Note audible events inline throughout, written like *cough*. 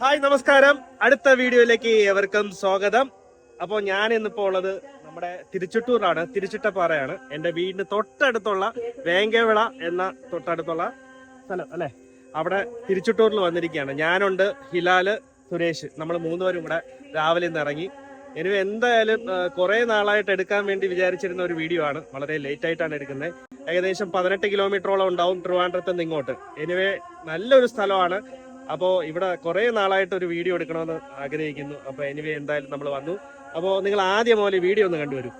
Hi നമസ്കാരം. അടുത്ത വീഡിയോയിലേക്ക് ഏവർക്കും സ്വാഗതം. അപ്പോൾ ഞാൻ ഇന്നിപ്പോ ഉള്ളത് നമ്മുടെ തിരുച്ചിട്ടൂറാണ് തിരുച്ചിട്ടപ്പാറയാണ്. എന്റെ വീടിന് തൊട്ടടുത്തുള്ള വേങ്കവിള എന്ന തൊട്ടടുത്തുള്ള സ്ഥലം അല്ലെ? അവിടെ തിരുച്ചിട്ടൂറിൽ വന്നിരിക്കുകയാണ്. ഞാനുണ്ട് ഹിലാൽ സുരേഷ്. നമ്മൾ മൂന്നുപേരും കൂടെ രാവിലെ ഇന്ന് ഇറങ്ങി. ഇനി എന്തായാലും കുറെ നാളായിട്ട് എടുക്കാൻ വേണ്ടി വിചാരിച്ചിരുന്ന ഒരു വീഡിയോ ആണ്. വളരെ ലേറ്റ് ആയിട്ടാണ് എടുക്കുന്നത്. ഏകദേശം പതിനെട്ട് കിലോമീറ്ററോളം ഉണ്ടാവും ട്രിവാൻഡ്രത്ത് നിന്ന് ഇങ്ങോട്ട്. എനിവേ നല്ലൊരു സ്ഥലമാണ്. അപ്പോൾ ഇവിടെ കുറെ നാളായിട്ട് ഒരു വീഡിയോ എടുക്കണമെന്ന് ആഗ്രഹിക്കുന്നു. അപ്പോൾ എനിവേ എന്തായാലും നമ്മൾ വന്നു. അപ്പോൾ നിങ്ങൾ ആദ്യം പോലെ വീഡിയോ ഒന്ന് കണ്ടുവരും.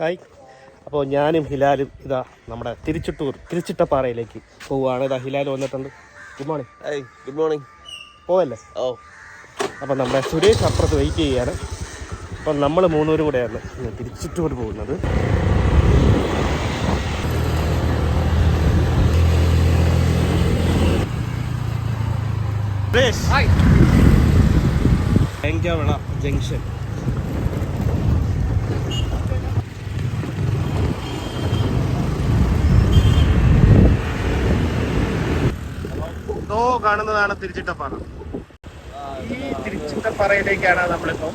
ഹായ് അപ്പോൾ ഞാനും ഹിലാലും ഇതാ നമ്മുടെ തിരുച്ചിട്ടൂർ തിരുച്ചിട്ടപ്പാറയിലേക്ക് പോവുകയാണ്. ഇതാ ഹിലാൽ വന്നിട്ടുണ്ട്. Good morning good morning. പോവല്ലേ? ഓ അപ്പം നമ്മുടെ സുരേഷ് അപ്പുറത്ത് വെയിറ്റ് ചെയ്യാണ് അപ്പം നമ്മൾ മൂന്നൂർ കൂടെയാണ് തിരിച്ചിട്ടൂർ പോകുന്നത്. സുരേഷ്. വെങ്കവിള ജംഗ്ഷൻ. കാണുന്നതാണ് തിരിച്ചിട്ടപ്പാറ. ഈ തിരിച്ചിട്ടപ്പാറയിലേക്കാണ് നമ്മളിപ്പോ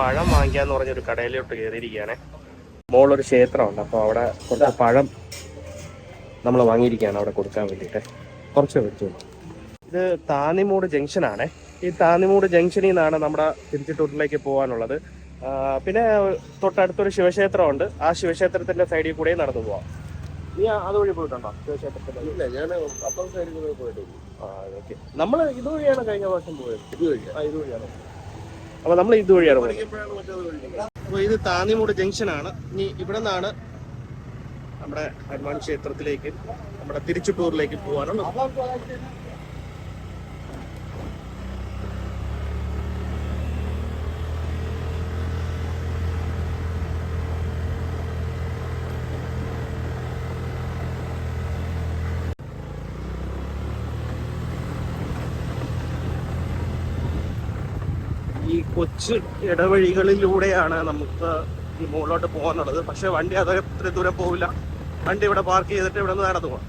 പഴം വാങ്ങിക്കാന്ന് പറഞ്ഞൊരു കടയിലോട്ട് കയറിയിരിക്കുകയാണേ മോളൊരു ക്ഷേത്രമുണ്ട് അപ്പോൾ അവിടെ കുറച്ച് പഴം നമ്മൾ വാങ്ങിയിരിക്കുകയാണ് അവിടെ കൊടുക്കാൻ വേണ്ടിയിട്ട്. കുറച്ച് വെച്ചു ഇത് താന്നിമൂട് ജംഗ്ഷനാണ്. ഈ താന്നിമൂട് ജംഗ്ഷനിൽ നിന്നാണ് നമ്മുടെ തിരുച്ചിട്ടൂരിലേക്ക് പോകാനുള്ളത്. പിന്നെ തൊട്ടടുത്തൊരു ശിവക്ഷേത്രമുണ്ട്. ആ ശിവക്ഷേത്രത്തിന്റെ സൈഡിൽ കൂടെ നടന്നു പോവാം. നീ അതുവഴി പോയിട്ടുണ്ടോ ശിവക്ഷേത്രത്തിന്റെ ഇല്ല ഞാൻ അപ്പുറം സൈഡിൽ കൂടെ പോയിട്ടില്ല ആ ഓക്കെ. നമ്മൾ ഇതുവഴിയാണ് കഴിഞ്ഞ വർഷം പോയത്? ഇതുവഴിയാണ്. ആ ഇതുവഴിയാണ്. അപ്പൊ നമ്മൾ ഇതുവഴിയാണ് പോകുന്നത് അപ്പോൾ അപ്പൊ ഇത് താന്നിമൂട് ജംഗ്ഷൻ ആണ് ഇനി ഇവിടെ നിന്നാണ് നമ്മുടെ ഹനുമാൻ ക്ഷേത്രത്തിലേക്ക് നമ്മുടെ തിരുച്ചുട്ടൂരിലേക്ക് പോകാനുള്ളത് ഈ കൊച്ചു ഇടവഴികളിലൂടെയാണ് നമുക്ക് ഈ മുകളിലോട്ട് പോകാനുള്ളത്. പക്ഷെ വണ്ടി അത് ഇത്ര ദൂരം പോവില്ല. വണ്ടി ഇവിടെ പാർക്ക് ചെയ്തിട്ട് ഇവിടെ നിന്ന് നടന്നു പോകാം.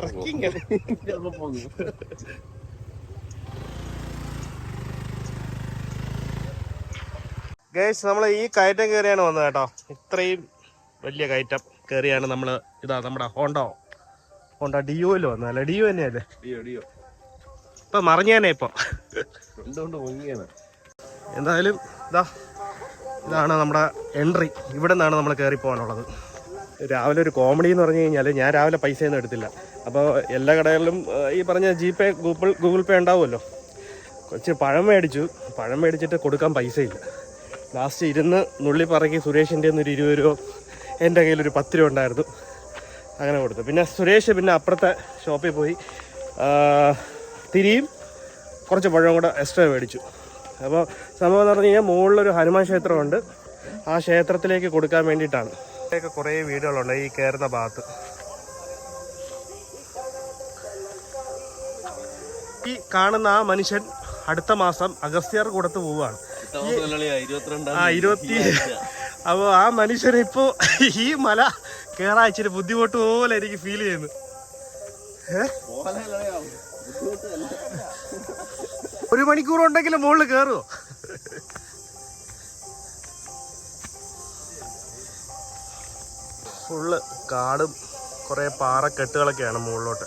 ട്രക്കിംഗ് അറിയോ? ഗൈസ് നമ്മൾ ഈ കയറ്റം കയറിയാണ് വന്നത് കേട്ടോ. ഇത്രയും വലിയ കയറ്റം കയറിയാണ് നമ്മൾ ഇതാ നമ്മുടെ ഹോണ്ടോ. ഹോണ്ട ഡിയോയിൽ വന്നത് അല്ല? ഡിയോ തന്നെയല്ലേ? Dio Dio. ഇപ്പൊ മറിഞ്ഞേനെ ഇപ്പൊ. എന്തായാലും ഇതാ ഇതാണ് നമ്മുടെ എൻട്രി. ഇവിടെ നിന്നാണ് നമ്മൾ കയറി പോകാനുള്ളത്. രാവിലെ ഒരു കോമഡി എന്ന് പറഞ്ഞു കഴിഞ്ഞാൽ ഞാൻ രാവിലെ പൈസയൊന്നും എടുത്തില്ല. അപ്പോൾ എല്ലാ കടകളിലും ഈ പറഞ്ഞ G Pay Google Google Pay ഉണ്ടാവുമല്ലോ. കുറച്ച് പഴം മേടിച്ചു. പഴം മേടിച്ചിട്ട് കൊടുക്കാൻ പൈസയില്ല. ലാസ്റ്റ് ഇരുന്ന് നുള്ളി പറക്കി സുരേഷിന്റെ ഒരു ഇരുപത് രൂപ എന്റെ കയ്യിൽ ഒരു പത്ത് രൂപ ഉണ്ടായിരുന്നു. അങ്ങനെ കൊടുത്തു. പിന്നെ സുരേഷ് പിന്നെ അപ്പുറത്തെ ഷോപ്പിൽ പോയി. തിരിയും കുറച്ച് പഴം കൂടെ എക്സ്ട്രാ മേടിച്ചു. അപ്പോൾ സംഭവം എന്ന് പറഞ്ഞു കഴിഞ്ഞാൽ മുകളിലൊരു ഹനുമാൻ ക്ഷേത്രമുണ്ട്. ആ ക്ഷേത്രത്തിലേക്ക് കൊടുക്കാൻ വേണ്ടിയിട്ടാണ്. ഇവിടെയൊക്കെ കുറേ വീടുകളുണ്ട് ഈ കയറുന്ന ഭാഗത്ത്. ഈ കാണുന്ന ആ മനുഷ്യൻ അടുത്ത മാസം അഗസ്ത്യർ കൊടുത്ത് പോവുകയാണ്. ആ ഇരുപത്തി അപ്പോൾ ആ മനുഷ്യന് ഇപ്പോൾ ഈ മല കയറാൻ ഇച്ചിരി ബുദ്ധിമുട്ട് പോലെ എനിക്ക് ഫീൽ ചെയ്യുന്നു? ഒരു മണിക്കൂർ ഉണ്ടെങ്കിലും മുകളിൽ കയറുമോ ഫുള്ള് കാടും കുറേ പാറക്കെട്ടുകളൊക്കെയാണ് മുകളിലോട്ട്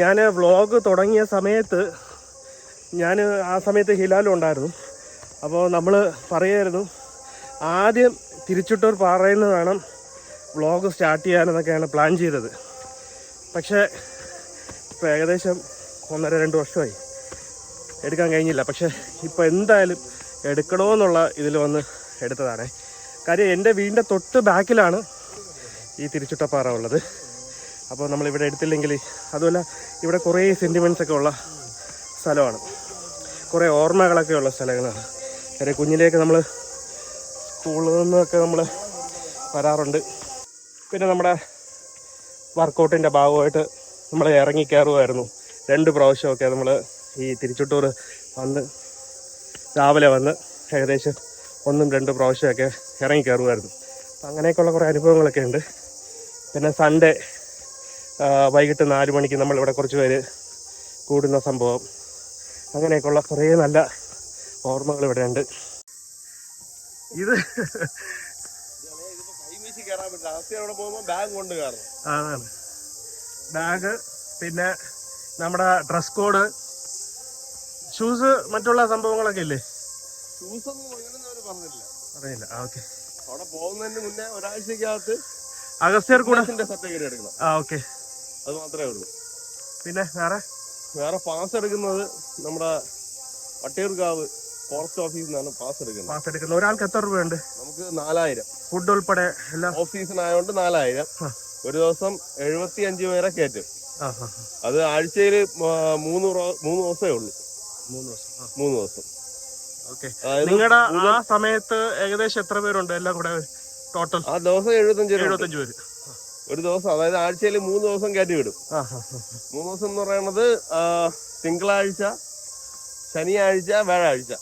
ഞാൻ വ്ളോഗ് തുടങ്ങിയ സമയത്ത് ഞാൻ ആ സമയത്ത് ഹിലാലും ഉണ്ടായിരുന്നു. അപ്പോൾ നമ്മൾ പറയായിരുന്നു ആദ്യം തിരിച്ചിട്ടൂർ പാറയിൽ വേണം വ്ളോഗ് സ്റ്റാർട്ട് ചെയ്യാനെന്നൊക്കെയാണ് പ്ലാൻ ചെയ്തത്. പക്ഷേ ഇപ്പോൾ ഏകദേശം ഒന്നര രണ്ട് വർഷമായി. എടുക്കാൻ കഴിഞ്ഞില്ല. പക്ഷേ ഇപ്പോൾ എന്തായാലും എടുക്കണമെന്നുള്ള ഇതിൽ വന്ന് എടുത്തതാണ്. കാര്യം എന്റെ വീടിന്റെ തൊട്ട് ബാക്കിലാണ് ഈ തിരിച്ചുട്ടപ്പാറ ഉള്ളത്. അപ്പോൾ നമ്മൾ ഇവിടെ എടുത്തില്ലെങ്കിൽ അതുമല്ല ഇവിടെ കുറേ സെന്റിമെന്റ്സ് ഒക്കെ ഉള്ള സ്ഥലമാണ്. കുറേ ഓർമ്മകളൊക്കെ ഉള്ള സ്ഥലങ്ങളാണ്. കാര്യം കുഞ്ഞിലേക്ക് നമ്മൾ സ്കൂളിൽ നിന്നൊക്കെ നമ്മൾ വരാറുണ്ട്. പിന്നെ നമ്മുടെ വർക്കൗട്ടിന്റെ ഭാഗമായിട്ട് നമ്മൾ ഇറങ്ങി കയറുമായിരുന്നു രണ്ട് പ്രാവശ്യമൊക്കെ നമ്മൾ ഈ തിരിച്ചുട്ടൂർ വന്ന് രാവിലെ വന്ന് ഏകദേശം ഒന്നും രണ്ടും പ്രാവശ്യമൊക്കെ ഇറങ്ങി കയറുമായിരുന്നു അപ്പം അങ്ങനെയൊക്കെയുള്ള കുറേ അനുഭവങ്ങളൊക്കെ ഉണ്ട്. പിന്നെ സൺഡേ വൈകിട്ട് നാല് മണിക്ക് നമ്മൾ ഇവിടെ കുറച്ച് പേര് കൂടുന്ന സംഭവം. അങ്ങനെയൊക്കെയുള്ള കുറേ നല്ല ഓർമ്മകൾ ഇവിടെ ഉണ്ട് ഇത് അതാണ്. ബാഗ് പിന്നെ നമ്മുടെ ഡ്രസ് കോഡ് ഷൂസ് മറ്റുള്ള സംഭവങ്ങളൊക്കെ ഇല്ലേ? ഷൂസ് ഒന്നും പറഞ്ഞില്ല അറിയില്ല ഓക്കെ. അവിടെ പോകുന്നതിന് മുന്നേ ഒരാഴ്ചക്കകത്ത് അഗസ്ത്യർ കൂടെ സർട്ടിഫിക്കറ്റ് എടുക്കണം. ആ ഓക്കെ. അത് മാത്രമേ ഉള്ളൂ. പിന്നെ വേറെ? വേറെ പാസ് എടുക്കുന്നത് നമ്മുടെ വട്ടിയൂർക്കാവ് ഫോറസ്റ്റ് ഓഫീസിൽ നിന്നാണ് പാസ് എടുക്കുന്നത്. പാസ് എടുക്കുന്നത്. ഒരാൾക്ക് എത്ര രൂപയുണ്ട്? നമുക്ക് നാലായിരം. ഫുഡ് ഉൾപ്പെടെ എല്ലാ ഓഫ് സീസൺ ആയതുകൊണ്ട് നാലായിരം. ഒരു ദിവസം എഴുപത്തി അഞ്ച് പേരെ കയറ്റും. അത് ആഴ്ചയിൽ മൂന്ന് മൂന്ന് ദിവസമേ ഉള്ളൂ. മൂന്ന് ദിവസം മൂന്ന് ദിവസം. നിങ്ങളുടെ ആ സമയത്ത് ഏകദേശം എത്ര പേരുണ്ട്? എല്ലാം കൂടെ ടോട്ടൽ. ആ ദിവസം എഴുപത്തഞ്ച്. എഴുപത്തഞ്ച് പേര്. ഒരു ദിവസം അതായത് ആഴ്ചയിൽ മൂന്ന് ദിവസം കയറ്റി വിടും. മൂന്ന് ദിവസം എന്ന് പറയുന്നത് തിങ്കളാഴ്ച ശനിയാഴ്ച വ്യാഴാഴ്ച.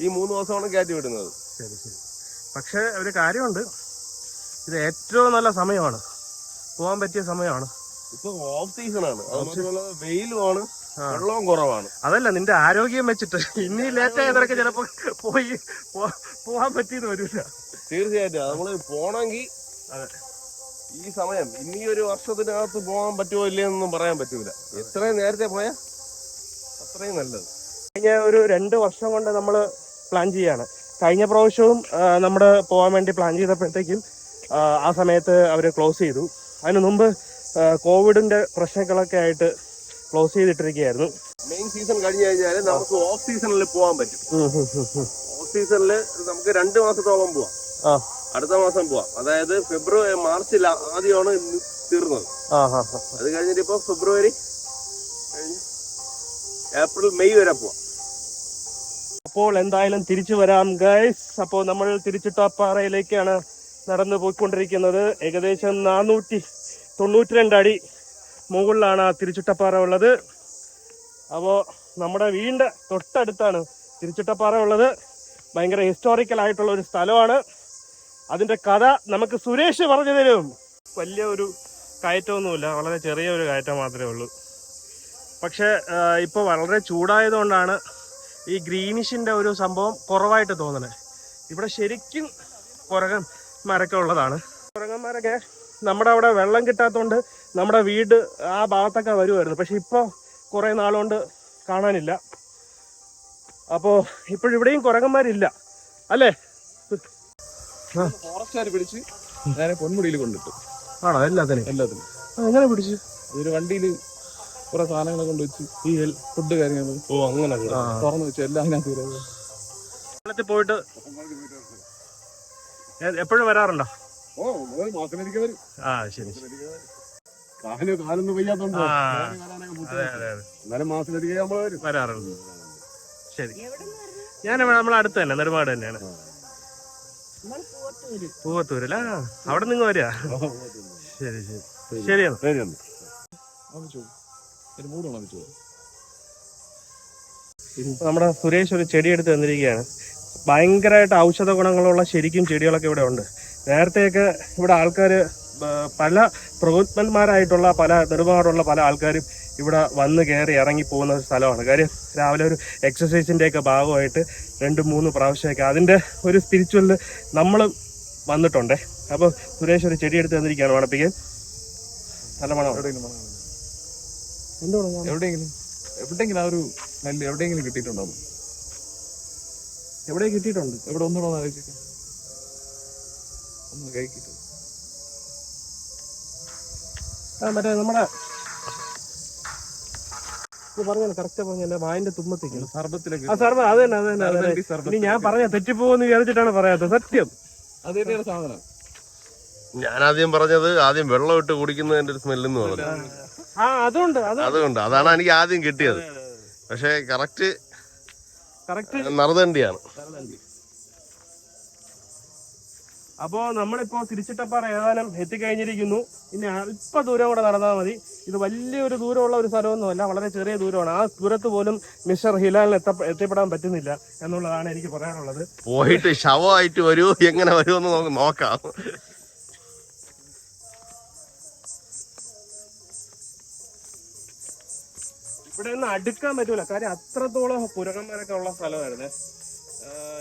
ഈ മൂന്ന് ദിവസമാണ് കയറ്റി വിടുന്നത്. ശരി ശരി. പക്ഷേ ഒരു കാര്യമുണ്ട്. ഇത് ഏറ്റവും നല്ല സമയമാണ്. പോകാൻ പറ്റിയ സമയമാണ്. ഇപ്പൊ ഓഫ് സീസൺ ആണ്. വെയിലുമാണ് വെള്ളവും കുറവാണ്. അതല്ല നിന്റെ ആരോഗ്യം വെച്ചിട്ട് ഇനി ലേറ്റ് ആയതൊക്കെ ചിലപ്പോ പോയി പോവാൻ പറ്റിയെന്ന് വരില്ല തീർച്ചയായിട്ടും. നമ്മൾ പോണെങ്കിൽ അതെ. ഈ സമയം ഇനി ഒരു വർഷത്തിനകത്ത് പോകാൻ പറ്റുമോ ഇല്ലയെന്നൊന്നും പറയാൻ പറ്റൂല. എത്രയും നേരത്തെ പോയാൽ അത്രയും നല്ലത്. കഴിഞ്ഞ ഒരു രണ്ട് വർഷം കൊണ്ട് നമ്മൾ പ്ലാൻ ചെയ്യാണ്. കഴിഞ്ഞ പ്രാവശ്യവും നമ്മൾ നമ്മുടെ പോകാൻ വേണ്ടി പ്ലാൻ ചെയ്തപ്പോഴത്തേക്കും ആ, സമയത്ത് അവർ ക്ലോസ് ചെയ്തു. അതിന് മുമ്പ് കോവിഡിന്റെ കോവിഡിന്റെ പ്രശ്നങ്ങളൊക്കെ ആയിട്ട് ക്ലോസ് ചെയ്തിട്ടിരിക്കുകയായിരുന്നു. മെയിൻ സീസൺ കഴിഞ്ഞു കഴിഞ്ഞാൽ നമുക്ക് ഓഫ് സീസണിൽ പോകാൻ പറ്റും. ഓഫ് സീസണിൽ നമുക്ക് രണ്ട് മാസത്തോളം പോവാം. ആ. അടുത്ത മാസം പോവാം. അതായത് ഫെബ്രുവരി മാർച്ചിൽ ആദ്യമാണ് ഇന്ന് തീർന്നത്. അത് കഴിഞ്ഞിട്ട് ഇപ്പൊ ഫെബ്രുവരി ഏപ്രിൽ മെയ് വരെ പോവാം. അപ്പോൾ എന്തായാലും തിരിച്ചു വരാം ഗൈസ്. അപ്പോൾ നമ്മൾ തിരിച്ചിട്ടപ്പാറയിലേക്കാണ് നടന്നു പോയിക്കൊണ്ടിരിക്കുന്നത്. ഏകദേശം നാനൂറ്റി തൊണ്ണൂറ്റി രണ്ടടി മുകളിലാണ് ആ തിരിച്ചിട്ടപ്പാറ ഉള്ളത്. അപ്പോൾ നമ്മുടെ വീടിന്റെ തൊട്ടടുത്താണ് തിരിച്ചിട്ടപ്പാറ ഉള്ളത്. ഭയങ്കര ഹിസ്റ്റോറിക്കൽ ആയിട്ടുള്ള ഒരു സ്ഥലമാണ്. അതിന്റെ കഥ നമുക്ക് സുരേഷ് പറഞ്ഞു തരും. വലിയ ഒരു കയറ്റമൊന്നുമില്ല. വളരെ ചെറിയ ഒരു കയറ്റം മാത്രമേ ഉള്ളൂ. പക്ഷേ ഇപ്പോൾ വളരെ ചൂടായതുകൊണ്ടാണ് ഈ ഗ്രീനിഷിന്റെ ഒരു സംഭവം കുറവായിട്ട് തോന്നണേ ഇവിടെ ശരിക്കും കുരങ്ങന്മാരൊക്കെ ഉള്ളതാണ്. കുരങ്ങന്മാരൊക്കെ നമ്മുടെ അവിടെ വെള്ളം കിട്ടാത്തതുകൊണ്ട് നമ്മുടെ വീട് ആ ഭാഗത്തൊക്കെ വരുമായിരുന്നു പക്ഷെ ഇപ്പോൾ കുറേ നാളുകൊണ്ട് കാണാനില്ല. അപ്പോൾ ഇപ്പോഴിവിടെയും കുരങ്ങന്മാരില്ല അല്ലേ? ഫോറസ്റ്റുകാർ പിടിച്ച് നേരെ പൊന്മുടിയിൽ കൊണ്ടിട്ടു. ആണോ? എല്ലാത്തിനും എല്ലാത്തിനും എങ്ങനെ പിടിച്ചു? ഒരു വണ്ടിയിൽ കുറെ സാധനങ്ങൾ കൊണ്ട് വെച്ച് ഈ ഫുഡ് കാര്യങ്ങൾ ഓ അങ്ങനെ തുറന്നു വെച്ച് എല്ലാം അതിനകത്ത് വരുന്നത് വെള്ളത്തിൽ പോയിട്ട് എപ്പോഴും വരാറുണ്ടോ? ഓ ആ ശരി ശരി. കാലിന് കാലൊന്നും വയ്യാത്തോണ്ട് ആ വേറെ കാലാണെങ്കിൽ മുട്ട് അതെ അതെ അതെ. എന്നാലും മാസത്തിലൊരിക്കൽ നമ്മൾ വരും. വരാറുണ്ട്. ശരി. ഞാൻ നമ്മളെ അടുത്ത് തന്നെ നെടുപാട് തന്നെയാണ്. പൂവത്തൂരല്ല? അവിടെ നിങ്ങൾ വരിക? ശരി ശരി. ശരിയാണ് നമ്മുടെ സുരേഷ് ഒരു ചെടി എടുത്ത് തന്നിരിക്കുകയാണ്. ഭയങ്കരമായിട്ട് ഔഷധ ഗുണങ്ങളുള്ള ശരിക്കും ചെടികളൊക്കെ ഇവിടെ ഉണ്ട്. നേരത്തെയൊക്കെ ഇവിടെ ആൾക്കാർ പല പ്രഗത്ഭന്മാരായിട്ടുള്ള പല നിർമ്മാണമുള്ള പല ആൾക്കാരും ഇവിടെ വന്ന് കയറി ഇറങ്ങി പോകുന്ന ഒരു സ്ഥലമാണ്. കാര്യം രാവിലെ ഒരു എക്സസൈസിന്റെ ഒക്കെ ഭാഗമായിട്ട് രണ്ട് മൂന്ന് പ്രാവശ്യമൊക്കെ അതിന്റെ ഒരു സ്പിരിച്വലിൽ നമ്മൾ വന്നിട്ടുണ്ടേ. അപ്പോൾ സുരേഷ് ഒരു ചെടി എടുത്ത് തന്നിരിക്കുകയാണ് മണപ്പിക്കാൻ. നല്ല മണം? എവിടെയെങ്കിലും എവിടെയെങ്കിലും? ആ ഒരു നെല്ല് എവിടെയെങ്കിലും കിട്ടിയിട്ടുണ്ടോ? എവിടെ കിട്ടിയിട്ടുണ്ട്? എവിടെ ഒന്നുകൂടെ ഒന്ന് ആലോചിക്കാം ഒന്ന് കഴിക്കിട്ടു ആ മറ്റേ നമ്മുടെ പറഞ്ഞു കറക്റ്റ് പറഞ്ഞു എന്റെ വായന്റെ തുമ്പത്തേക്ക് സർബത്തിലേക്ക് ആ സർവ അത് തന്നെ അത് തന്നെ അത് തന്നെ. ഇനി ഞാൻ പറഞ്ഞ തെറ്റിപ്പോന്ന് വിചാരിച്ചിട്ടാണ് പറയാത്തത് സത്യം. അത് തന്നെയാണ് സാധനം. ഞാൻ ആദ്യം പറഞ്ഞത് ആദ്യം വെള്ളം ഇട്ട് കുടിക്കുന്നതിന്റെ ഒരു സ്മെല്ലെന്ന് പറഞ്ഞു ആ അതുണ്ട് അത് അതുകൊണ്ട് അതാണ് എനിക്ക് ആദ്യം കിട്ടിയത്. പക്ഷേ കറക്റ്റ് കറക്റ്റ് നറുതണ്ടിയാണ്. അപ്പോ നമ്മളിപ്പോൾ തിരിച്ചിട്ടപ്പാറ ഏതാനും എത്തിക്കഴിഞ്ഞിരിക്കുന്നു. ഇനി അല്പ ദൂരം കൂടെ നടന്നാൽ മതി. ഇത് വലിയൊരു ദൂരമുള്ള ഒരു സ്ഥലമൊന്നുമല്ല വളരെ ചെറിയ ദൂരമാണ്. ആ ദൂരത്ത് പോലും മിസ്റ്റർ ഹിലാലിന് എത്ത എത്തിപ്പെടാൻ പറ്റുന്നില്ല എന്നുള്ളതാണ് എനിക്ക് പറയാനുള്ളത്. പോയിട്ട് ശവമായിട്ട് വരൂ എങ്ങനെ വരുമെന്ന് നമുക്ക് നോക്കാം. ഇവിടെ നിന്ന് അടുക്കാൻ പറ്റൂല. കാര്യം അത്രത്തോളം പുരകന്മാരൊക്കെ ഉള്ള സ്ഥലമായിരുന്നു.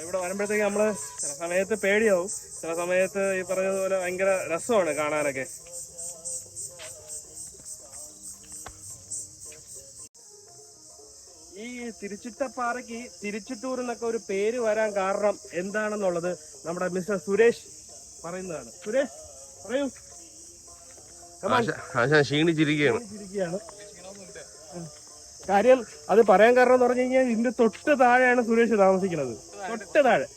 ഇവിടെ വരുമ്പോഴത്തേക്ക് നമ്മൾ ചില സമയത്ത് പേടിയാവും. ചില സമയത്ത് ഈ പറഞ്ഞതുപോലെ ഭയങ്കര രസമാണ് കാണാനൊക്കെ. ഈ തിരുച്ചിട്ടപ്പാറയ്ക്ക് തിരുച്ചിട്ടൂർ എന്നൊക്കെ ഒരു പേര് വരാൻ കാരണം എന്താണെന്നുള്ളത് നമ്മുടെ മിസ്റ്റർ സുരേഷ് പറയുന്നതാണ്. സുരേഷ് പറയൂ. ക്ഷീണിച്ചിരിക്കുകയാണ്. കാര്യം അത് പറയാൻ കാരണം എന്ന് പറഞ്ഞു കഴിഞ്ഞാൽ ഇതിന്റെ തൊട്ട് താഴെയാണ് സുരേഷ് താമസിക്കുന്നത്. തൊട്ട് താഴെ.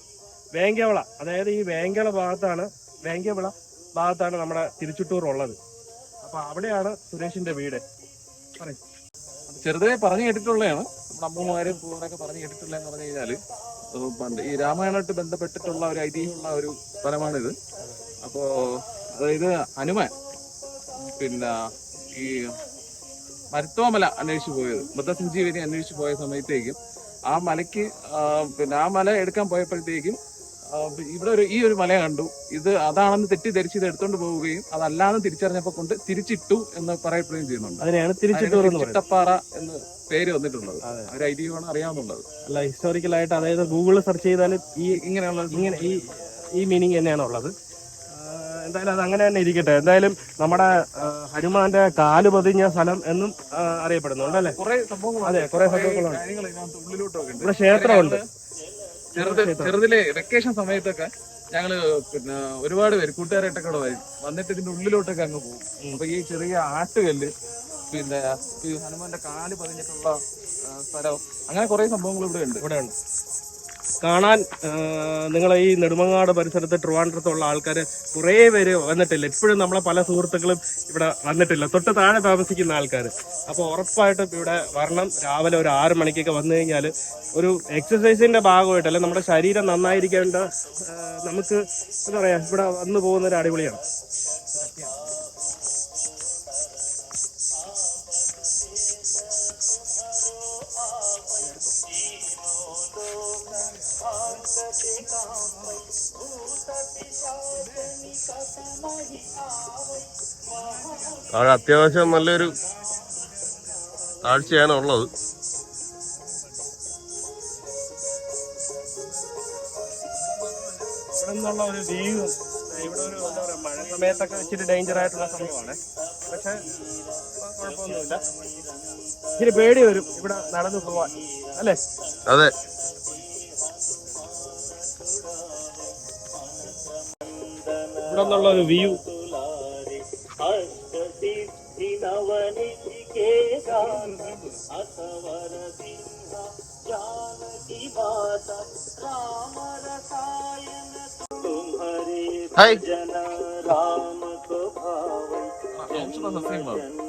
വേങ്കവിള. അതായത് ഈ വേങ്കള ഭാഗത്താണ് വേങ്കവിള ഭാഗത്താണ് നമ്മുടെ തിരുച്ചുട്ടൂർ ഉള്ളത്. അപ്പൊ അവിടെയാണ് സുരേഷിന്റെ വീട്. ചെറുതായി പറഞ്ഞു കേട്ടിട്ടുള്ളതാണ്. നമ്മുടെ അമ്മമാരും പൂവനൊക്കെ പറഞ്ഞു കേട്ടിട്ടുള്ളതെന്ന് പറഞ്ഞു കഴിഞ്ഞാൽ പണ്ട് ഈ രാമായണമായിട്ട് ബന്ധപ്പെട്ടിട്ടുള്ള ഒരു ഐതിഹ്യമുള്ള ഒരു സ്ഥലമാണിത്. അപ്പോ അതായത് ഹനുമാൻ പിന്നെ ഈ മരുത്തോമല അന്വേഷിച്ചു പോയത് ബുദ്ധസഞ്ജീവിനി അന്വേഷിച്ചു പോയ സമയത്തേക്കും ആ മലയ്ക്ക് പിന്നെ ആ മല എടുക്കാൻ പോയപ്പോഴത്തേക്കും ഇവിടെ ഒരു ഈ ഒരു മല കണ്ടു. ഇത് അതാണെന്ന് തെറ്റിദ്ധരിച്ച് ഇത് എടുത്തോണ്ട് പോവുകയും അതല്ലാന്ന് തിരിച്ചറിഞ്ഞപ്പോ കൊണ്ട് തിരിച്ചിട്ടു എന്ന് പറയപ്പെടുകയും ചെയ്യുന്നുണ്ട്. അതിനെയാണ് തിരിച്ചിട്ടു എന്ന് ചിട്ടപ്പാറ എന്ന് പേര് വന്നിട്ടുള്ളത്. ഒരു ഐതിഹ്യമാണ് അറിയാവുന്നുള്ളത് അല്ല ഹിസ്റ്റോറിക്കലായിട്ട് അതായത് ഗൂഗിളിൽ സെർച്ച് ചെയ്താൽ ഈ ഇങ്ങനെയുള്ള ഇങ്ങനെ ഈ ഈ മീനിങ് തന്നെയാണ് ഉള്ളത് ആ, എന്തായാലും അത് അങ്ങനെ തന്നെ ഇരിക്കട്ടെ. എന്തായാലും നമ്മുടെ ഹനുമാന്റെ കാൽ പതിഞ്ഞ സ്ഥലം എന്നും അറിയപ്പെടുന്നുണ്ട് അല്ലേ? അതെ കുറെ സംഭവങ്ങളുണ്ട് ഇവിടെ ക്ഷേത്രമുണ്ട്. ചെറുത് ചെറുതിലെ വെക്കേഷൻ സമയത്തൊക്കെ ഞങ്ങൾ പിന്നെ ഒരുപാട് പേര് കൂട്ടുകാരായിട്ടൊക്കെ ഇവിടെ വരും. വന്നിട്ട് ഇതിന്റെ ഉള്ളിലോട്ടൊക്കെ അങ്ങ് പോകും. അപ്പൊ ഈ ചെറിയ ആട്ടുകല്ല് പിന്നെ ഈ ഹനുമാന്റെ കാൽ പതിഞ്ഞിട്ടുള്ള സ്ഥലം അങ്ങനെ കുറെ സംഭവങ്ങൾ ഇവിടെ ഉണ്ട്. ഇവിടെ ഉണ്ട്. കാണാൻ നിങ്ങൾ ഈ നെടുമങ്ങാട് പരിസരത്ത് ട്രിവാൻഡ്രത്തുള്ള ആൾക്കാർ കുറേ പേര് വന്നിട്ടില്ല. ഇപ്പോഴും നമ്മളെ പല സുഹൃത്തുക്കളും ഇവിടെ വന്നിട്ടില്ല. തൊട്ട് താഴെ താമസിക്കുന്ന ആൾക്കാർ അപ്പോൾ ഉറപ്പായിട്ടും ഇവിടെ വരണം. രാവിലെ ഒരു ആറ് മണിക്കൊക്കെ വന്നു കഴിഞ്ഞാൽ ഒരു എക്സസൈസിന്റെ ഭാഗമായിട്ട് അല്ലെങ്കിൽ നമ്മുടെ ശരീരം നന്നായിരിക്കേണ്ട നമുക്ക് എന്താ പറയുക ഇവിടെ വന്നു അവിടെ അത്യാവശ്യം നല്ലൊരു കാഴ്ചയാണ് ഉള്ളത് ഇവിടെ നിന്നുള്ള ഒരു വ്യൂ ഇവിടെ ഒരു എന്താ മഴ സമയത്തൊക്കെ ഇച്ചിരി ഡേഞ്ചർ ആയിട്ടുള്ള സംഭവമാണ് പക്ഷെ കുഴപ്പമൊന്നുമില്ല. ഇച്ചിരി പേടി വരും ഇവിടെ നടന്നു പോവാൻ. അല്ലേ? അതെ. ഇവിടെ നിന്നുള്ള ഒരു വ്യൂ ഹായ് രാമ സസ്യങ്ങളാണ്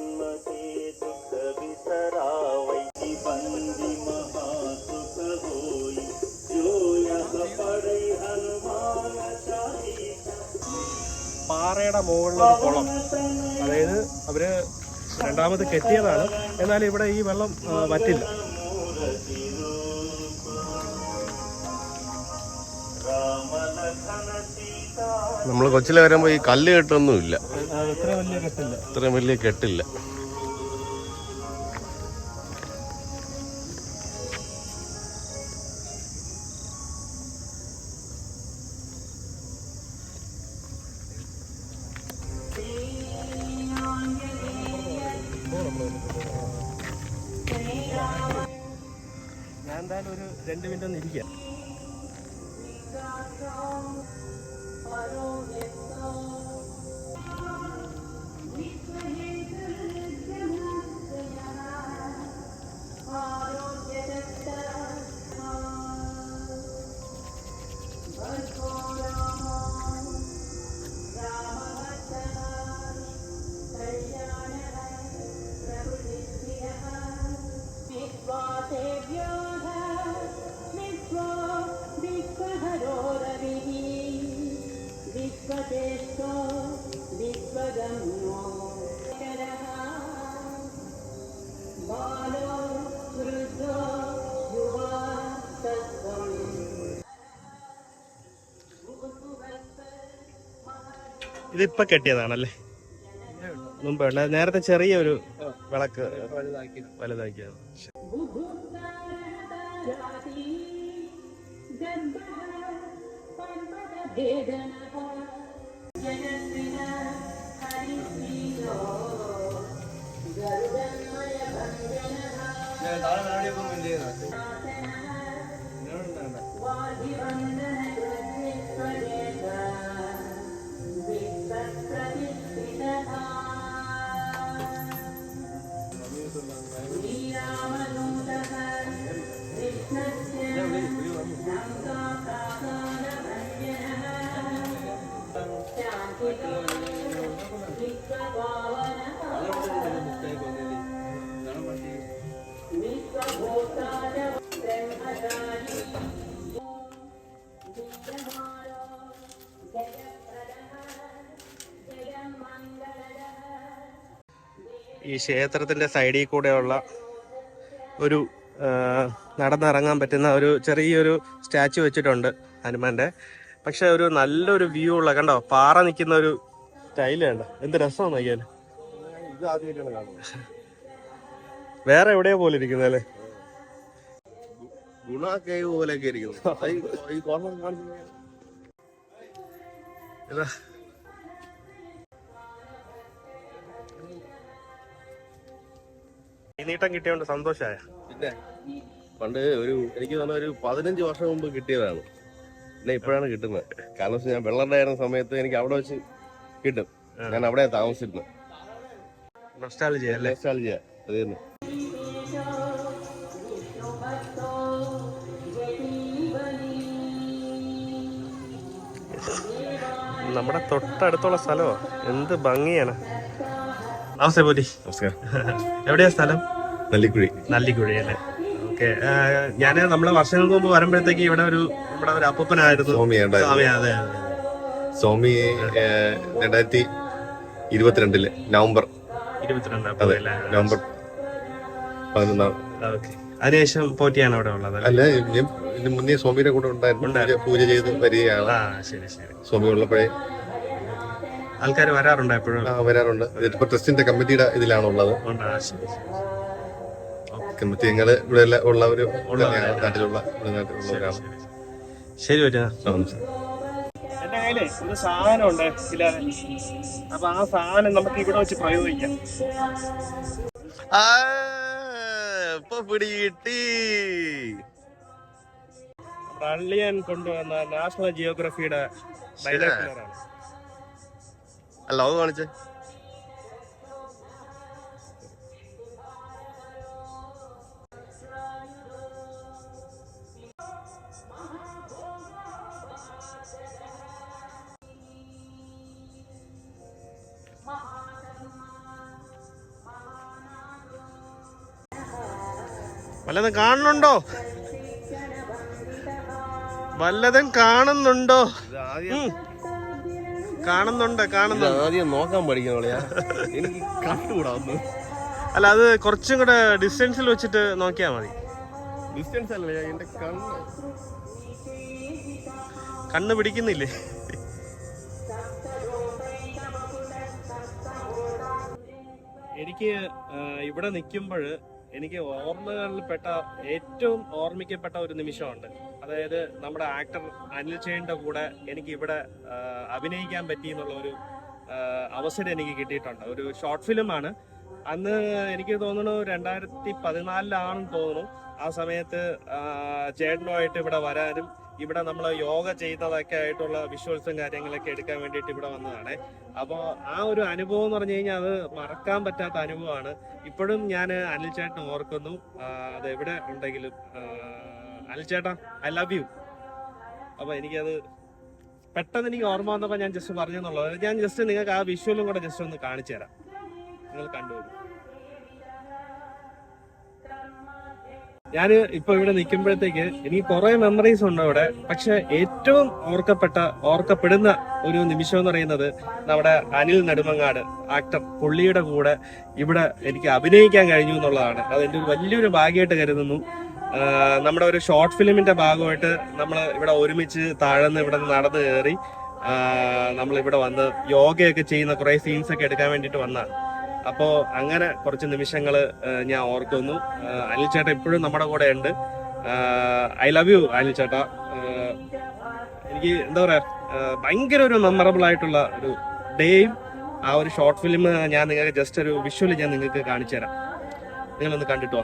പാറയുടെ മുകളിലൊരു കുളം. അതായത് അവർ രണ്ടാമത് കെട്ടിയതാണ്. എന്നാൽ ഇവിടെ ഈ വെള്ളം വറ്റില്ല. നമ്മൾ കൊച്ചിലെ വരുമ്പോ ഈ കല്ല് കെട്ടൊന്നുമില്ല. ഇത്രയും വലിയ കെട്ടില്ല. എന്തായാലും ഒരു രണ്ട് മിനിറ്റ് ഒന്ന് ഇരിക്കാം ഇതിപ്പോ കെട്ടിയതാണല്ലേ? മുമ്പ് ഉള്ള. നേരത്തെ ചെറിയൊരു വിളക്ക് വലുതാക്കിയത് ഈ ക്ഷേത്രത്തിന്റെ സൈഡിൽ കൂടെയുള്ള ഒരു നടന്നിറങ്ങാൻ പറ്റുന്ന ഒരു ചെറിയൊരു സ്റ്റാച്ചു വെച്ചിട്ടുണ്ട് ഹനുമാന്റെ പക്ഷെ ഒരു നല്ലൊരു വ്യൂ ഉള്ള കണ്ടോ? പാറ നിൽക്കുന്ന ഒരു സ്റ്റൈൽ കണ്ടോ? എന്ത് രസമാണ് നോക്കിയാൽ. വേറെ എവിടെയാ പോലെ ഇരിക്കുന്നല്ലേ പോലെയൊക്കെ ഇരിക്കുന്നു. ഈ- നീട്ടം കിട്ടിയോണ്ട് സന്തോഷമായ പിന്നെ പണ്ട് ഒരു എനിക്ക് തന്നെ ഒരു പതിനഞ്ച് വർഷം മുമ്പ് കിട്ടിയതാണ്. പിന്നെ ഇപ്പോഴാണ് കിട്ടുന്നത്. കാരണം വെച്ചാൽ ഞാൻ വെള്ളം ഉണ്ടായിരുന്ന സമയത്ത് എനിക്ക് അവിടെ വെച്ച് കിട്ടും. ഞാൻ അവിടെ താമസിച്ചിരുന്നത്. അത് തന്നെ. നമ്മുടെ തൊട്ടടുത്തുള്ള സ്ഥലമോ. എന്ത് ഭംഗിയാണ്. നമസ്തേ പോലി നമസ്കാരം എവിടെയാ സ്ഥലം? നല്ലിക്കുഴി. നല്ലിക്കുഴി അല്ലേ? ഓക്കെ ഞാൻ നമ്മളെ വർഷങ്ങൾക്ക് മുമ്പ് വരുമ്പോഴത്തേക്ക് ഇവിടെ ഒരു ഇവിടെ ഒരു അപ്പൂപ്പനായിരുന്നു. സ്വാമി അതെ അതെ. സ്വാമി രണ്ടായിരത്തി ഇരുപത്തിരണ്ടിൽ നവംബർ. ഇരുപത്തിരണ്ട് അതെ നവംബർ പതിനൊന്നാം. ഓക്കെ. അതിനുശേഷം പോറ്റിയാണ് അവിടെ ഉള്ളത് അല്ല? ഞാൻ ഇതിന് മുന്നേ സ്വാമിയുടെ കൂടെ ഉണ്ടായിരുന്നു. പൂജ- പൂജ ചെയ്ത് വരികയാണ്. ആ ശരി ശരി. സ്വാമി ഉള്ളപ്പോഴേ ആൾക്കാർ വരാറുണ്ട് എപ്പോഴും? ആ, വരാറുണ്ട്. ഇതിപ്പോ ട്രസ്റ്റിന്റെ കമ്മിറ്റിയുടെ ഇതിലാണുള്ളത്. ഉള്ളത് കമ്മിറ്റി ഞങ്ങൾ ഇവിടെ ഉള്ളവര് നാട്ടിലുള്ള നാട്ടിലുള്ളവരാണ് ശരി പറ്റുക. നമസ്കാരം. എന്റെ കയ്യിൽ ഒരു സാധനം ഉണ്ട് ഇല്ലാതെ അപ്പൊ ആ സാധനം നമുക്ക് ഇവിടെ വെച്ച് പ്രയോഗിക്കാം. ഇപ്പൊ പിടികിട്ടി. നമ്മുടെ അള്ളിയൻ കൊണ്ടുവന്ന നാഷണൽ ജിയോഗ്രഫിയുടെ ഡയലോഗ് അത് കാണിച്ചേ. വല്ലതും കാണുന്നുണ്ടോ? വല്ലതും കാണുന്നുണ്ടോ. കാണുന്നുണ്ട് കാണുന്നുണ്ട്. ആദ്യം നോക്കാൻ പഠിക്കണോളിയാ എനിക്ക് കണ്ടുകൂടാ ഒന്ന്. അല്ല അത് കുറച്ചും കൂടെ ഡിസ്റ്റൻസിൽ വെച്ചിട്ട് നോക്കിയാ മതി. ഡിസ്റ്റൻസ് അല്ലേ എന്റെ കണ്ണ്. കണ്ണ് പിടിക്കുന്നില്ലേ? എനിക്ക് ഇവിടെ നിൽക്കുമ്പോൾ എനിക്ക് ഓർമ്മകളിൽപ്പെട്ട ഏറ്റവും ഓർമ്മിക്കപ്പെട്ട ഒരു നിമിഷമുണ്ട്. അതായത് നമ്മുടെ ആക്ടർ അനിൽ ചേന്റെ കൂടെ എനിക്ക് ഇവിടെ അഭിനയിക്കാൻ പറ്റി എന്നുള്ള ഒരു അവസരം എനിക്ക് കിട്ടിയിട്ടുണ്ട്. ഒരു ഷോർട്ട് ഫിലിമാണ്. അന്ന് എനിക്ക് തോന്നുന്നു രണ്ടായിരത്തി പതിനാലിലാണെന്ന് തോന്നുന്നു. ആ സമയത്ത് ചേട്ടനുമായിട്ട് ഇവിടെ വരാനും ഇവിടെ നമ്മൾ യോഗ ചെയ്തതൊക്കെ ആയിട്ടുള്ള വിഷ്വൽസും കാര്യങ്ങളൊക്കെ എടുക്കാൻ വേണ്ടിയിട്ട് ഇവിടെ വന്നതാണ്. അപ്പോൾ ആ ഒരു അനുഭവം എന്ന് പറഞ്ഞു കഴിഞ്ഞാൽ അത് മറക്കാൻ പറ്റാത്ത അനുഭവമാണ്. ഇപ്പോഴും ഞാൻ അനിൽ ചേട്ടൻ ഓർക്കുന്നു. അത് എവിടെ ഉണ്ടെങ്കിലും അനിൽ ചേട്ടാ ഐ ലവ് യു. അപ്പോൾ എനിക്കത് പെട്ടെന്ന് എനിക്ക് ഓർമ്മ വന്നപ്പോൾ ഞാൻ ജസ്റ്റ് പറഞ്ഞെന്നുള്ളത് ഞാൻ ജസ്റ്റ് നിങ്ങൾക്ക് ആ വിഷ്വലും കൂടെ ജസ്റ്റ് ഒന്ന് കാണിച്ചു തരാം. നിങ്ങൾ കണ്ടുവരും ഞാൻ ഇപ്പൊ ഇവിടെ നിൽക്കുമ്പോഴത്തേക്ക് എനിക്ക് കുറെ മെമ്മറീസ് ഉണ്ട് അവിടെ. പക്ഷെ ഏറ്റവും ഓർക്കപ്പെട്ട ഓർക്കപ്പെടുന്ന ഒരു നിമിഷം എന്ന് പറയുന്നത് നമ്മുടെ അനിൽ നെടുമങ്ങാട് ആക്ടർ പുള്ളിയുടെ കൂടെ ഇവിടെ എനിക്ക് അഭിനയിക്കാൻ കഴിഞ്ഞു എന്നുള്ളതാണ്. അത് എന്റെ ഒരു വലിയൊരു ഭാഗ്യമായിട്ട് കരുതുന്നു. നമ്മുടെ ഒരു ഷോർട്ട് ഫിലിമിന്റെ ഭാഗമായിട്ട് നമ്മൾ ഇവിടെ ഒരുമിച്ച് താഴ്ന്ന് ഇവിടെ നടന്നു കയറി നമ്മൾ ഇവിടെ വന്ന് യോഗയൊക്കെ ചെയ്യുന്ന കുറെ സീൻസ് ഒക്കെ എടുക്കാൻ വേണ്ടിയിട്ട് വന്നതാണ്. അപ്പോ അങ്ങനെ കുറച്ച് നിമിഷങ്ങൾ ഞാൻ ഓർക്കുന്നു. അനിൽ ചേട്ടൻ ഇപ്പോഴും നമ്മുടെ കൂടെ ഉണ്ട് ഐ ലവ് യു അനിൽ ചേട്ട. എനിക്ക് എന്താ പറയാ ഭയങ്കര ഒരു മെമ്മറബിൾ ആയിട്ടുള്ള ഒരു ഡേയും ആ ഒരു ഷോർട്ട് ഫിലിം ഞാൻ നിങ്ങൾക്ക് ജസ്റ്റ് ഒരു വിഷ്വൽ ഞാൻ നിങ്ങൾക്ക് കാണിച്ചു തരാം നിങ്ങളൊന്ന് കണ്ടിട്ടോ?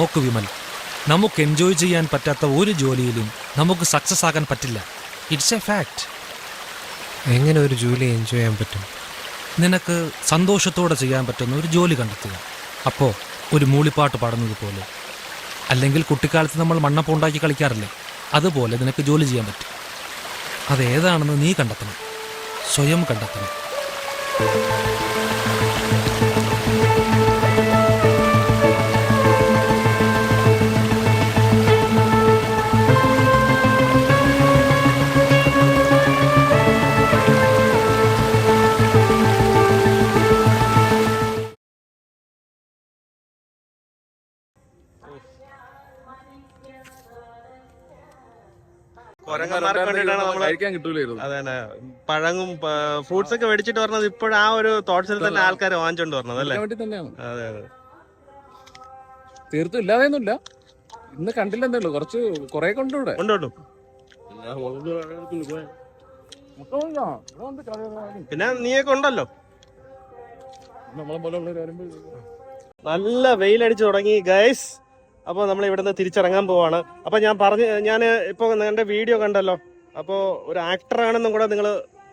നോക്ക് വിമൽ. നമുക്ക് എൻജോയ് ചെയ്യാൻ പറ്റാത്ത ഒരു ജോലിയിലും നമുക്ക് സക്സസ് ആകാൻ പറ്റില്ല. ഇറ്റ്സ് എ ഫാക്ട് എങ്ങനെ ഒരു ജോലി എൻജോയ് ചെയ്യാൻ പറ്റും? നിനക്ക് സന്തോഷത്തോടെ ചെയ്യാൻ പറ്റുന്ന ഒരു ജോലി കണ്ടെത്തുക. അപ്പോൾ ഒരു മൂളിപ്പാട്ട് പാടുന്നതുപോലെ അല്ലെങ്കിൽ കുട്ടിക്കാലത്ത് നമ്മൾ മണ്ണപ്പം ഉണ്ടാക്കി കളിക്കാറില്ലേ? അതുപോലെ നിനക്ക് ജോലി ചെയ്യാൻ പറ്റും. അതേതാണെന്ന് നീ കണ്ടെത്തണം. സ്വയം കണ്ടെത്തണം. കഴിക്കാൻ കിട്ടൂലായിരുന്നു. അതെ പഴങ്ങും ഫ്രൂട്ട്സ് ഒക്കെ മേടിച്ചിട്ട് പറഞ്ഞത് ഇപ്പോഴും ആ ഒരു തോട്ട്സിൽ തന്നെ ആൾക്കാർ വാങ്ങിച്ചോണ്ട് പറഞ്ഞത് അല്ലേ? വേണ്ടി തന്നെയാണ്. അതെ അതെ. തീർത്തും ഇല്ലാതെയൊന്നുമില്ല. ഇന്ന് കണ്ടില്ലെന്നേ ഉള്ളൂ. കുറച്ച് കുറെ കൊണ്ടുവിടെ ഉണ്ട് പിന്നെ നീയൊക്കെ ഉണ്ടല്ലോ? നല്ല വെയിലടിച്ചു തുടങ്ങി ഗൈസ് അപ്പോൾ നമ്മൾ ഇവിടുന്ന് തിരിച്ചിറങ്ങാൻ പോവാണ്. അപ്പോൾ ഞാൻ പറഞ്ഞ് ഞാൻ ഇപ്പോൾ എന്റെ വീഡിയോ കണ്ടല്ലോ. അപ്പോൾ ഒരു ആക്ടർ ആണെന്നും കൂടെ നിങ്ങൾ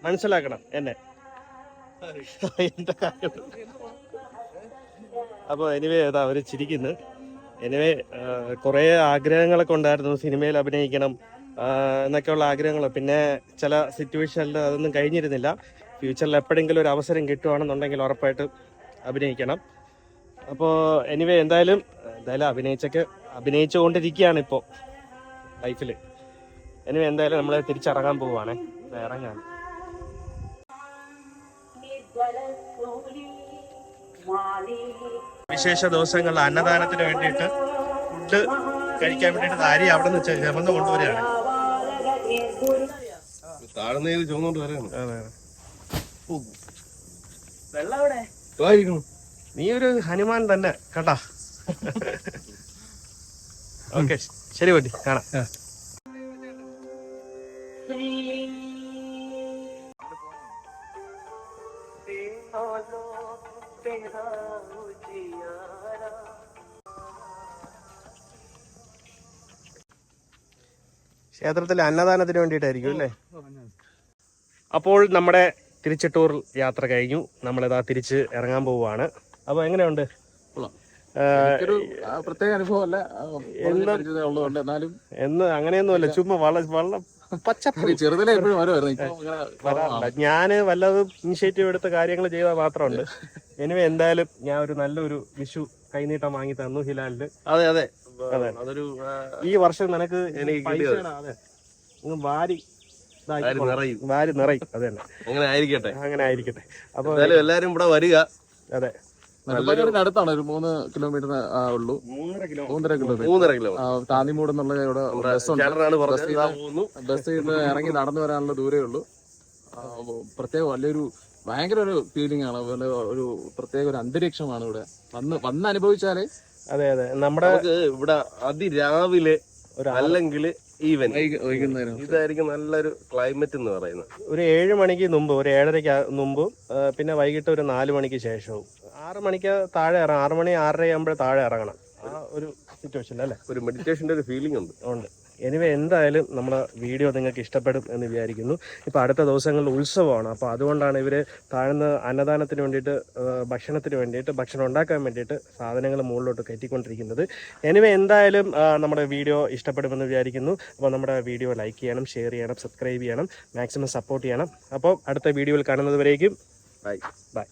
മനസ്സിലാക്കണം എന്നെ. അപ്പോൾ എനിവേ അതാ അവർ ചിരിക്കുന്നു. എനിവേ കുറേ ആഗ്രഹങ്ങളൊക്കെ ഉണ്ടായിരുന്നു സിനിമയിൽ അഭിനയിക്കണം എന്നൊക്കെയുള്ള ആഗ്രഹങ്ങൾ. പിന്നെ ചില സിറ്റുവേഷനിൽ അതൊന്നും കഴിഞ്ഞിരുന്നില്ല. ഫ്യൂച്ചറിൽ എപ്പോഴെങ്കിലും ഒരു അവസരം കിട്ടുകയാണെന്നുണ്ടെങ്കിൽ ഉറപ്പായിട്ട് അഭിനയിക്കണം. അപ്പോൾ എനിവേ എന്തായാലും എന്തായാലും അഭിനയിച്ചൊക്കെ അഭിനയിച്ചുകൊണ്ടിരിക്കുകയാണ് ഇപ്പോൾ ലൈഫിൽ എനിവേ എന്തായാലും നമ്മൾ തിരിച്ചിറങ്ങാൻ പോവുകയാണേ ഇറങ്ങാൻ വിശേഷ ദിവസങ്ങളിൽ അന്നദാനത്തിന് വേണ്ടിയിട്ട് ഫുഡ് കഴിക്കാൻ വേണ്ടിയിട്ട് ആര്യ അവിടെ നിന്ന് ചുമന്ന് കൊണ്ടുവരികയാണ്. താഴ്ന്നേത് ചുമന്നോണ്ട് വരാണ് അതെ നീ ഒരു ഹനുമാൻ തന്നെ കേട്ടാ. ഓക്കെ *laughs* ശരി പറ്റി കാണാം. ക്ഷേത്രത്തിലെ അന്നദാനത്തിന് വേണ്ടിയിട്ടായിരിക്കും അല്ലേ? അപ്പോൾ നമ്മുടെ തിരിച്ചിട്ടൂർ യാത്ര കഴിഞ്ഞു. നമ്മളിതാ തിരിച്ച് ഇറങ്ങാൻ പോവുകയാണ്. അപ്പോൾ എങ്ങനെയുണ്ട്? പ്രത്യേക അനുഭവം അല്ല ഉള്ളതുകൊണ്ട് എന്നാലും എന്ന് അങ്ങനെയൊന്നുമല്ല ചുമ്മാ വള വള്ള പച്ചപ്പ്. ചെറുതിലെ എപ്പോഴും വരുമായിരുന്നു. ഇപ്പൊ ഇങ്ങനെ വരാറില്ല ഞാൻ വല്ലതും ഇനിഷ്യേറ്റീവ് എടുത്ത കാര്യങ്ങൾ ചെയ്താൽ മാത്രമുണ്ട്. എനിവേ എന്തായാലും ഞാൻ ഒരു നല്ലൊരു വിഷു കൈനീട്ടം വാങ്ങി തന്നു ഹിലാലിന്. അതെ അതെ. അതൊരു ഈ വർഷം നിനക്ക് അതെ. വാരി വാരി. നിറയും. വാരി നിറയും. അത് അങ്ങനെ ആയിരിക്കട്ടെ. അങ്ങനെ ആയിരിക്കട്ടെ. അപ്പൊ എല്ലാരും ഇവിടെ വരിക. അതെ. അടുത്താണ്. ഒരു മൂന്ന് കിലോമീറ്റർ ഉള്ളൂ. മൂന്നര കിലോ മൂന്നര കിലോമീറ്റർ. താന്നിമൂട് എന്നുള്ള ഇവിടെ ബസ് ഇറങ്ങി നടന്നു വരാനുള്ള ദൂരേ ഉള്ളൂ. പ്രത്യേക വലിയൊരു ഭയങ്കര ഒരു ഫീലിംഗ് ആണ്. അതുപോലെ ഒരു പ്രത്യേക ഒരു അന്തരീക്ഷമാണ് ഇവിടെ. വന്ന് വന്ന് അനുഭവിച്ചാലേ അതെ അതെ. നമ്മുടെ നമുക്ക് ഇവിടെ അതിരാവിലെ അല്ലെങ്കിൽ ഈവൻ ഇതായിരിക്കും നല്ലൊരു ക്ലൈമറ്റ് എന്ന് പറയുന്നത്. ഒരു ഏഴ് മണിക്ക് മുമ്പ് ഒരു ഏഴരയ്ക്ക് മുമ്പും പിന്നെ വൈകിട്ട് ഒരു നാല് മണിക്ക് ശേഷവും. ആറ് മണിക്ക് താഴെ ഇറങ്ങാം ആറ് മണി ആറര ആകുമ്പോഴേ താഴെ ഇറങ്ങണം. ആ ഒരു സിറ്റുവേഷൻ അല്ലേ? ഒരു മെഡിറ്റേഷന്റെ ഒരു ഫീലിംഗ് ഉണ്ട്. ഉണ്ട്. എനിവേ എന്തായാലും നമ്മുടെ വീഡിയോ നിങ്ങൾക്ക് ഇഷ്ടപ്പെടും എന്ന് വിചാരിക്കുന്നു. ഇപ്പോൾ അടുത്ത ദിവസങ്ങളിൽ ഉത്സവമാണ്. അപ്പോൾ അതുകൊണ്ടാണ് ഇവർ താഴ്ന്ന അന്നദാനത്തിന് വേണ്ടിയിട്ട് ഭക്ഷണത്തിന് വേണ്ടിയിട്ട് ഭക്ഷണം ഉണ്ടാക്കാൻ വേണ്ടിയിട്ട് സാധനങ്ങൾ മുകളിലോട്ട് കയറ്റിക്കൊണ്ടിരിക്കുന്നത്. എനിവേ എന്തായാലും നമ്മുടെ വീഡിയോ ഇഷ്ടപ്പെടുമെന്ന് വിചാരിക്കുന്നു. അപ്പോൾ നമ്മുടെ വീഡിയോ ലൈക്ക് ചെയ്യണം ഷെയർ ചെയ്യണം സബ്സ്ക്രൈബ് ചെയ്യണം മാക്സിമം സപ്പോർട്ട് ചെയ്യണം. അപ്പോൾ അടുത്ത വീഡിയോയിൽ കാണുന്നത് വരേക്കും. Bye bye